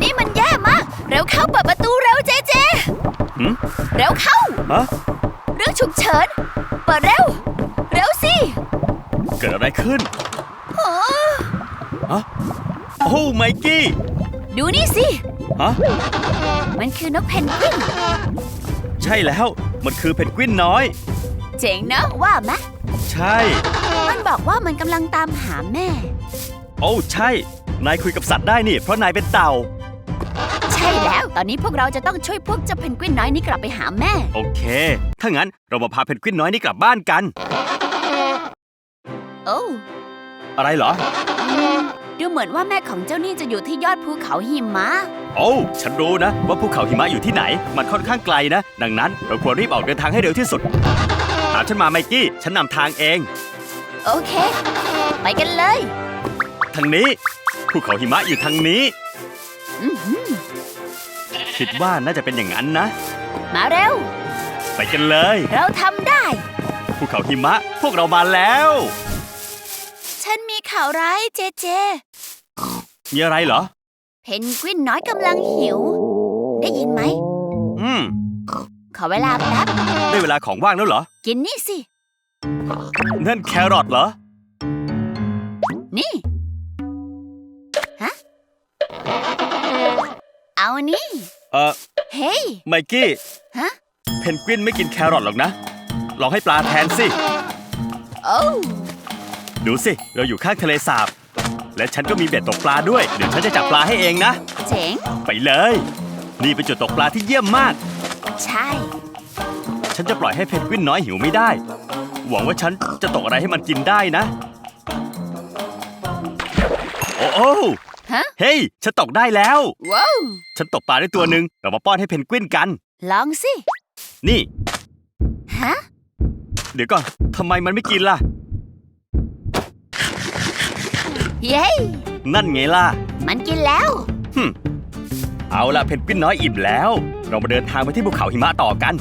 นี่มันแย่มาก เร็วเข้าเปิดประตูเร็วเจเจ หืมเร็วเข้า ฮะ เรื่องฉุกเฉิน เปิดเร็ว เร็วสิเกิดอะไรขึ้นโอ้โอ้ไมกี้ ดูนี่สิ ฮะ มันคือนกเพนกวิน ใช่แล้ว มันคือเพนกวินน้อย เจ๋งนะว่าไหมใช่ มันบอกว่ามันกำลังตามหาแม่ โอ้ ใช่ นายคุยกับสัตว์ได้นี่ เพราะนายเป็นเต่า ใช่แล้ว ตอนนี้พวกเราจะต้องช่วยพวกเจ้าเพนกวินน้อยนี้กลับไปหาแม่ โอเค ถ้างั้นเรามาพาเพนกวินน้อยนี่กลับบ้านกัน โอ้อะไรเหรออืมดูเหมือนว่าแม่ของเจ้านี่จะอยู่ที่ยอดภูเขาหิมะ โอ้ฉันรู้นะ ว่าภูเขาหิมะอยู่ที่ไหน มันค่อนข้างไกลนะ ดังนั้นเราควรรีบออกเดินทางให้เร็วที่สุด ตามฉันมาไมกี้ ฉันนำทางเอง โอเค ไปกันเลย ทางนี้ ภูเขาหิมะอยู่ทางนี้อื้อหือคิดว่าน่าจะเป็นอย่างนั้นนะ มาเร็ว ไปกันเลย เราทำได้ ภูเขาหิมะพวกเรามาแล้ว ฉันมีข่าวร้ายเจเจ มีอะไรเหรอ เพนกวินน้อยกำลังหิว ได้ยินไหม อืม ขอเวลาแป๊บ ได้เวลาของว่างแล้วเหรอ กินนี่สิ นั่นแครอทเหรอ นี่ เอานี่ เออเฮ้ย ไมกี้ฮะ เพนกวินไม่กินแครอทหรอกนะ ลองให้ปลาแทนสิ โอ้ดูสิ เราอยู่ข้างทะเลสาบ และฉันก็มีเบ็ดตกปลาด้วย เดี๋ยวฉันจะจับปลาให้เองนะ เจ๋ง ไปเลย นี่เป็นจุดตกปลาที่เยี่ยมมาก ใช่ ฉันจะปล่อยให้เพนกวินน้อยหิวไม่ได้ หวังว่าฉันจะตกอะไรให้มันกินได้นะ โอ้โอ้ ฮะ เฮ้ย ฉันตกได้แล้ว ว้าว ฉันตกปลาได้ตัวหนึ่งเรามาป้อนให้เพนกวินกัน ลองสิ นี่ ฮะ เดี๋ยวก่อนทำไมมันไม่กินล่ะ เย้ นั่นไงล่ะ มันกินแล้วเอาล่ะเพนกวินน้อยอิ่มแล้ว เรามาเดินทางไปที่ภูเขาหิมะต่อกัน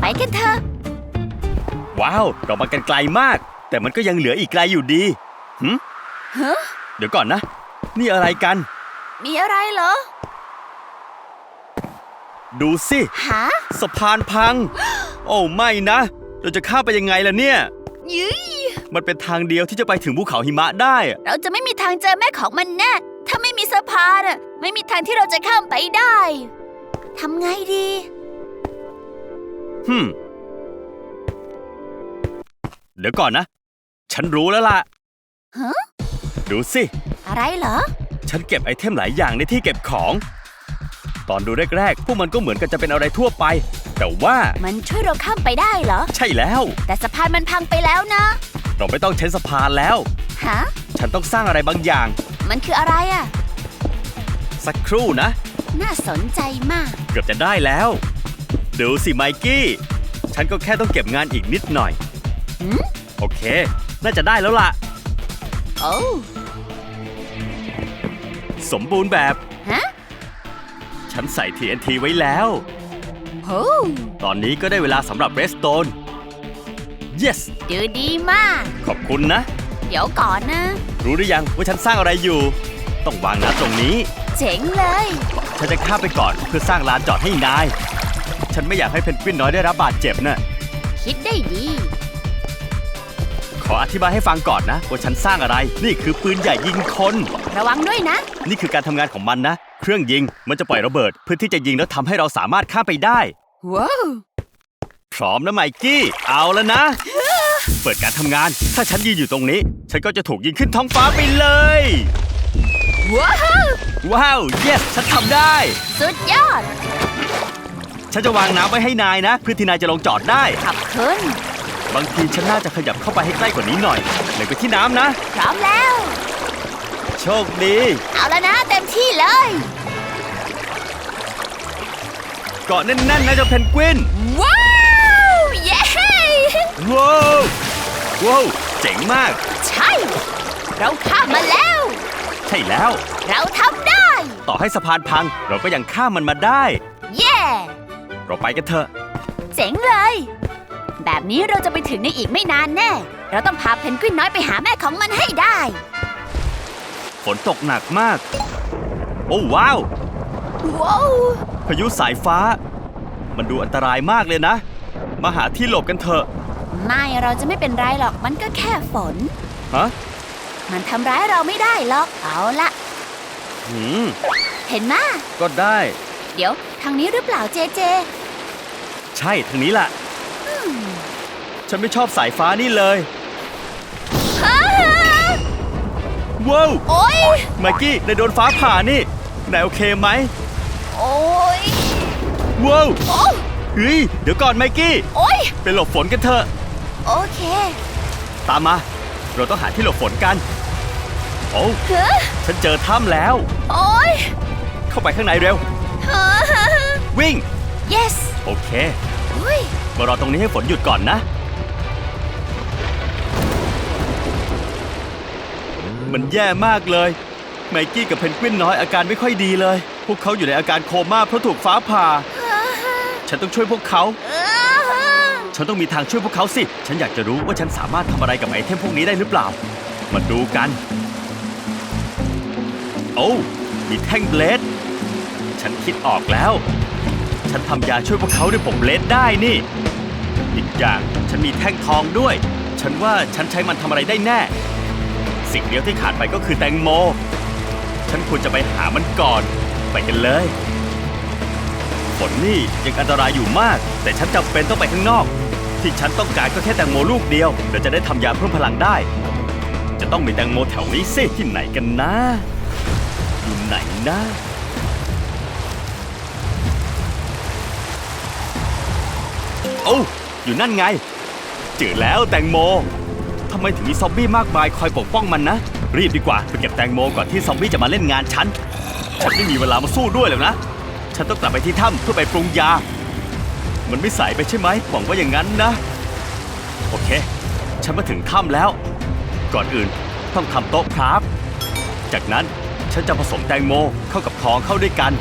ไปกันเถอะ ว้าว เรามากันไกลมาก แต่มันก็ยังเหลืออีกไกลอยู่ดีหืมฮะเดี๋ยวก่อนนะ นี่อะไรกัน มีอะไรเหรอ ดูสิหาสะพานพัง โอ้ไม่นะ เราจะข้ามไปยังไงล่ะเนี่ย ยืยมันเป็นทางเดียวที่จะไปถึงภูเขาหิมะได้อะเราจะไม่มีทางเจอแม่ของมันแน่ ถ้าไม่มีสะพานอะไม่มีทางที่เราจะข้ามไปได้ ทำไงดี ฮึมเดี๋ยวก่อนนะ ฉันรู้แล้วล่ะ ฮะ ดูสิ อะไรเหรอ ฉันเก็บไอเทมหลายอย่างในที่เก็บของ ตอนดูแรกๆ พวกมันก็เหมือนกันจะเป็นอะไรทั่วไป แต่ว่ามันช่วยเราข้ามไปได้เหรอ ใช่แล้ว แต่สะพานมันพังไปแล้วนะ เราไม่ต้องใช้สะพานแล้ว ฮะ ฉันต้องสร้างอะไรบางอย่าง มันคืออะไรอะสักครู่นะ น่าสนใจมาก เกือบจะได้แล้วดูสิไมกี้ ฉันก็แค่ต้องเก็บงานอีกนิดหน่อย หืมโอเค น่าจะได้แล้วล่ะ โอ้ สมบูรณ์แบบ ฮะฉันใส่ TNT ไว้แล้ว โหตอนนี้ก็ได้เวลาสำหรับเรสโตน yes ดูดีมาก ขอบคุณนะ เดี๋ยวก่อนนะ รู้หรือยังว่าฉันสร้างอะไรอยู่ ต้องวางน้ำตรงนี้ เจ๋งเลย ฉันจะข้ามไปก่อนเพื่อสร้างลานจอดให้นาย ฉันไม่อยากให้เพนกวินน้อยได้รับบาดเจ็บนะคิดได้ดี ขออธิบายให้ฟังก่อนนะว่าฉันสร้างอะไร นี่คือปืนใหญ่ยิงคน ระวังด้วยนะ นี่คือการทำงานของมันนะ เครื่องยิงมันจะปล่อยระเบิด เพื่อที่จะยิงแล้วทำให้เราสามารถข้ามไปได้ ว้าวพร้อมนะไมกี้ เอาแล้วนะ เปิดการทำงาน ถ้าฉันยืนอยู่ตรงนี้ ฉันก็จะถูกยิงขึ้นท้องฟ้าไปเลย ว้าวว้าว yes ฉันทำได้ สุดยอด ฉันจะวางน้ำไว้ให้นายนะ เพื่อที่นายจะลงจอดได้ขอบคุณ บางทีฉันน่าจะขยับเข้าไปให้ใกล้กว่านี้หน่อยเลยไปที่น้ำนะ พร้อมแล้ว โชคดี เอาแล้วนะ เต็มที่เลย เกาะแน่นๆนะเจ้าเพนกวิน ว้าว เย้ ว้าวว้าวเจ๋งมาก ใช่ เราข้ามมาแล้ว ใช่แล้ว เราทำได้ ต่อให้สะพานพังเราก็ยังข้ามมันมาได้ เย้ เราไปกันเถอะ เจ๋งเลย แบบนี้เราจะไปถึงในอีกไม่นานแน่ เราต้องพาเพนกวินน้อยไปหาแม่ของมันให้ได้ ฝนตกหนักมาก โอ้ว้าว ว้าว พายุสายฟ้า มันดูอันตรายมากเลยนะ มาหาที่หลบกันเถอะ ไม่เราจะไม่เป็นไรหรอกมันก็แค่ฝน ฮะ มันทำร้ายเราไม่ได้หรอก เอาละหืม เห็นมาก็ได้ เดี๋ยวทางนี้หรือเปล่าเจเจ ใช่ทางนี้แหละ ฉันไม่ชอบสายฟ้านี่เลยว้าวโอ๊ย ไมค์กี้นายโดนฟ้าผ่านี่นายโอเคไหมโอ๊ย ว้าวโอ้เฮ้ยเดี๋ยวก่อนไมค์กี้ โอ๊ย ไปหลบฝนกันเถอะ โอเคตามมา เราต้องหาที่หลบฝนกัน โอ้เฮ้อฉันเจอถ้ำแล้ว โอ๊ยเข้าไปข้างในเร็วเฮ้อวิ่ง yes โอเคอุ้ยมารอตรงนี้ให้ฝนหยุดก่อนนะ มันแย่มากเลย ไมกี้กับเพนกวินน้อยอาการไม่ค่อยดีเลย พวกเขาอยู่ในอาการโคม่าเพราะถูกฟ้าผ่า ฉันต้องช่วยพวกเขา ฉันต้องมีทางช่วยพวกเขาสิ ฉันอยากจะรู้ว่าฉันสามารถทำอะไรกับไอเทมพวกนี้ได้หรือเปล่า มาดูกัน โอ้มีแท่งเบลด ฉันคิดออกแล้ว ฉันทำยาช่วยพวกเขาด้วยผมเบลดได้นี่ อีกอย่างฉันมีแท่งทองด้วย ฉันว่าฉันใช้มันทำอะไรได้แน่ สิ่งเดียวที่ขาดไปก็คือแตงโม ฉันควรจะไปหามันก่อน ไปกันเลย ฝนนี่ยังอันตรายอยู่มาก แต่ฉันจำเป็นต้องไปข้างนอก ที่ฉันต้องการก็แค่แตงโมลูกเดียวเดี๋ยวจะได้ทำยาเพิ่มพลังได้ จะต้องมีแตงโมแถวนี้สิที่ไหนกันนะอยู่ไหนนะโอ้อยู่นั่นไงเจอแล้วแตงโม ทำไมถึงมีซอมบี้มากมายคอยปกป้องมันนะ รีบดีกว่าไปเก็บแตงโมก่อนที่ซอมบี้จะมาเล่นงานฉัน ฉันไม่มีเวลามาสู้ด้วยหรอกนะ ฉันต้องกลับไปที่ถ้ำเพื่อไปปรุงยา มันไม่สายไปใช่ไหมหวังว่าอย่างนั้นนะ โอเค ฉันมาถึงถ้ำแล้ว ก่อนอื่นต้องทำโต๊ะคราฟต์จากนั้นฉันจะผสมแตงโมเข้ากับทองเข้าด้วยกัน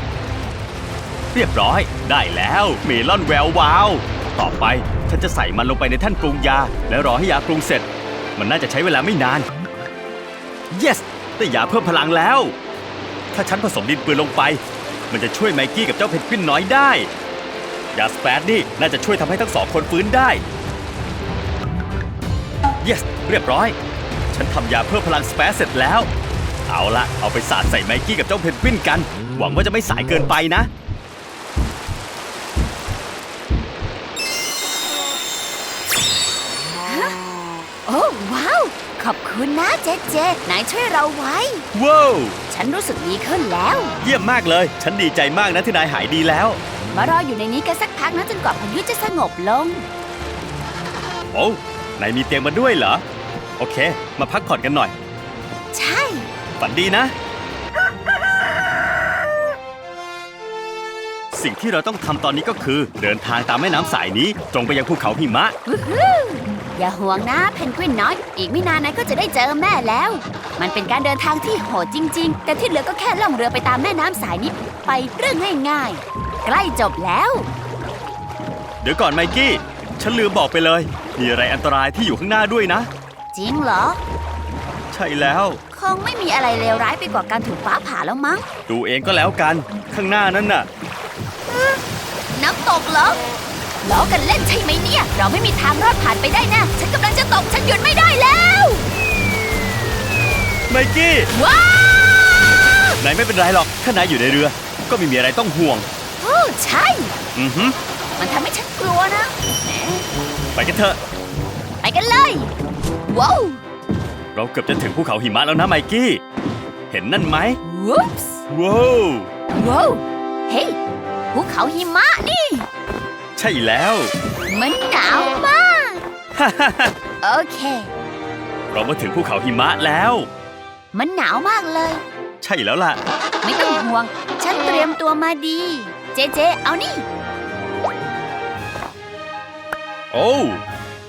เรียบร้อยได้แล้วเมลอนแวววาว ต่อไปฉันจะใส่มันลงไปในแท่านปรุงยา และรอให้ยาปรุงเสร็จ มันน่าจะใช้เวลาไม่นาน yes ได้ยาเพิ่มพลังแล้ว ถ้าฉันผสมดินปืนลงไป มันจะช่วยไมกี้กับเจ้าเพนกวินน้อยได้ ยาสเปรดนี่น่าจะช่วยทำให้ทั้งสองคนฟื้นได้ yes เรียบร้อย ฉันทำยาเพิ่มพลังสเปรดเสร็จแล้ว เอาละเอาไปสาดใส่ไมกี้กับเจ้าเพนกวินกัน หวังว่าจะไม่สายเกินไปนะ โอ้ว้าว ขอบ คุณนะเจเจนายช่วยเราไว้ ว้าวฉันรู้สึกดีขึ้นแล้ว เยี่ยมมากเลย ฉันดีใจมากนะที่นายหายดีแล้ว มารออยู่ในนี้กันสักพักนะจนกว่าพายุจะสงบลง โอ้นายมีเตียงมาด้วยเหรอ โอเค มาพักผ่อนกันหน่อย ใช่ ฝันดีนะ สิ่งที่เราต้องทำตอนนี้ก็คือ เดินทางตามแม่น้ำสายนี้ตรงไปยังภูเขาหิมะ วู้ฮู้ อย่าห่วงนะเพนกวินน้อย อีกไม่นานนายก็จะได้เจอแม่แล้ว มันเป็นการเดินทางที่โหดจริง ๆ แต่ที่เหลือก็แค่ล่องเรือไปตามแม่น้ำสายนี้ ไปเรื่องง่ายๆ ใกล้จบแล้ว เดี๋ยวก่อนไมกี้ ฉันลืมบอกไปเลย มีอะไรอันตรายที่อยู่ข้างหน้าด้วยนะ จริงเหรอ ใช่แล้ว คงไม่มีอะไรเลวร้ายไปกว่าการถูกฟ้าผ่าแล้วมั้งดูเองก็แล้วกัน ข้างหน้านั้นน่ะ น้ำตกเหรอ ล้อกันเล่นใช่ไหมเนี่ย เราไม่มีทางรอดผ่านไปได้แนะ ฉันกำลังจะตก ฉันหยุดไม่ได้แล้ว ไมกี้ว้าวนายไม่เป็นไรหรอกถ้านายอยู่ในเรือ ก็ไม่มีอะไรต้องห่วง โอ้ใช่ อือฮึมันทำให้ฉันกลัวนะแหมไปกันเถอะ ไปกันเลย ว้าวเราเกือบจะถึงภูเขาหิมะแล้วนะไมกี้ เห็นนั่นไหมวูปส์ว้าวว้าวเฮ้ยภูเขาหิมะนี่ ใช่แล้ว มันหนาวมาก โอเค เรามาถึงภูเขาหิมะแล้ว มันหนาวมากเลย ใช่แล้วล่ะ ไม่ต้องห่วง ฉันเตรียมตัวมาดี เจเจ เอานี่ โอ้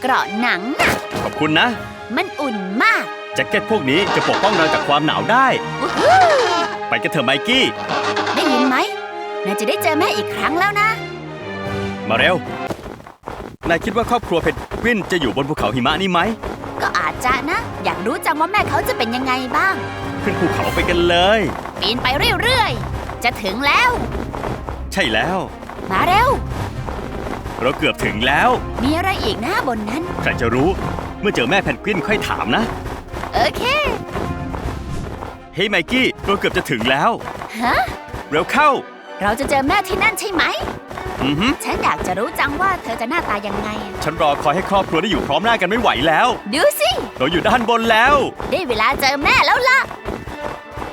เกราะหนังน่ะ ขอบคุณนะ มันอุ่นมากแจ็คเก็ตพวกนี้จะปกป้องเราจากความหนาวได้ วู้ฮู้ไปกันเถอะไมกี้ ได้ยินไหมนายจะได้เจอแม่อีกครั้งแล้วนะ มาเร็ว นายคิดว่าครอบครัวเพนกวินจะอยู่บนภูเขาหิมะนี้ไหม ก็อาจจะนะ อยากรู้จังว่าแม่เขาจะเป็นยังไงบ้าง ขึ้นภูเขาไปกันเลย ปีนไปเรื่อยๆ จะถึงแล้ว ใช่แล้ว มาเร็ว เราเกือบถึงแล้ว มีอะไรอีกนะบนนั้น ใครจะรู้ เมื่อเจอแม่แพนกวินค่อยถามนะ โอเค เฮ้ยไมกี้ เราเกือบจะถึงแล้ว ฮะ เร็วเข้า เราจะเจอแม่ที่นั่นใช่ไหม อือฮึฉันอยากจะรู้จังว่าเธอจะหน้าตายังไง ฉันรอคอยให้ครอบครัวได้อยู่พร้อมหน้ากันไม่ไหวแล้ว ดูสิ เราอยู่ด้านบนแล้ว ได้เวลาเจอแม่แล้วล่ะ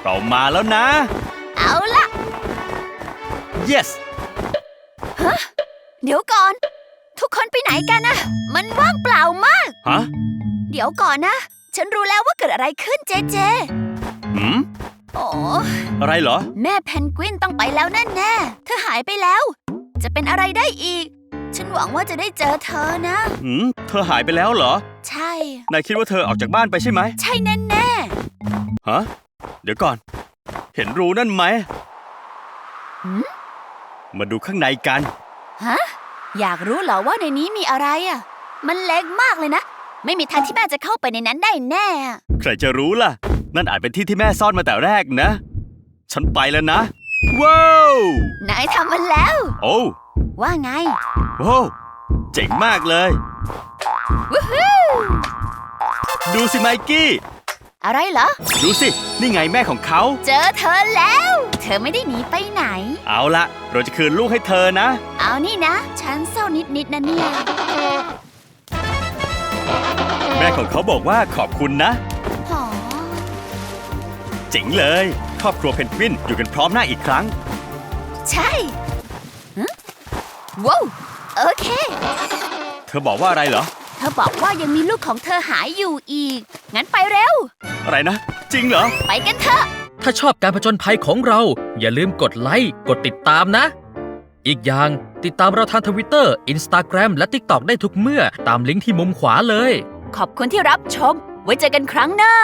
เรามาแล้วนะ เอาล่ะ yes เดี๋ยวก่อน ทุกคนไปไหนกันนะมันว่างเปล่ามาก ฮะเดี๋ยวก่อนนะ ฉันรู้แล้วว่าเกิดอะไรขึ้นเจเจ หืมโอ้ อะไรเหรอ แม่เพนกวินต้องไปแล้วแน่แน่ๆเธอหายไปแล้ว จะเป็นอะไรได้อีก ฉันหวังว่าจะได้เจอเธอนะ หืม เธอหายไปแล้วเหรอ ใช่ นายคิดว่าเธอออกจากบ้านไปใช่ไหม ใช่แน่แน่ฮะ เดี๋ยวก่อน เห็นรูนั่นไหมหืมมาดูข้างในกัน ฮะ อยากรู้เหรอว่าในนี้มีอะไรอะ มันเล็กมากเลยนะ ไม่มีทางที่แม่จะเข้าไปในนั้นได้แน่อะใครจะรู้ล่ะ นั่นอาจเป็นที่ที่แม่ซ่อนมาแต่แรกนะ ฉันไปแล้วนะ ว้าวนายทำมันแล้ว โอ้ว่าไง ว้าวเจ๋งมากเลยวู้ฮู้ดูสิไมกี้ อะไรเหรอ ดูสิ นี่ไงแม่ของเขา เจอเธอแล้ว เธอไม่ได้หนีไปไหน เอาละเราจะคืนลูกให้เธอนะ เอานี่นะ ฉันเศร้านิดๆนะเนี่ย แม่ของเขาบอกว่าขอบคุณนะหอเจ๋งเลยค รอบครัวเพนกวินอยู่กันพร้อมหน้าอีกครั้ง ใช่ฮะว้าวโอเค เธอบอกว่าอะไรเหรอ เธอบอกว่ายังมีลูกของเธอหายอยู่อีก งั้นไปเร็ว อะไรนะ จริงเหรอ ไปกันเถอะ ถ้าชอบการผจญภัยของเรา อย่าลืมกดไลค์ กดติดตามนะ อีกอย่างติดตามเราทางทวิตเตอร์อินสตาแกรมและ TikTok ได้ทุกเมื่อตามลิงก์ที่มุมขวาเลย ขอบคุณที่รับชม ไว้เจอกันครั้งหน้า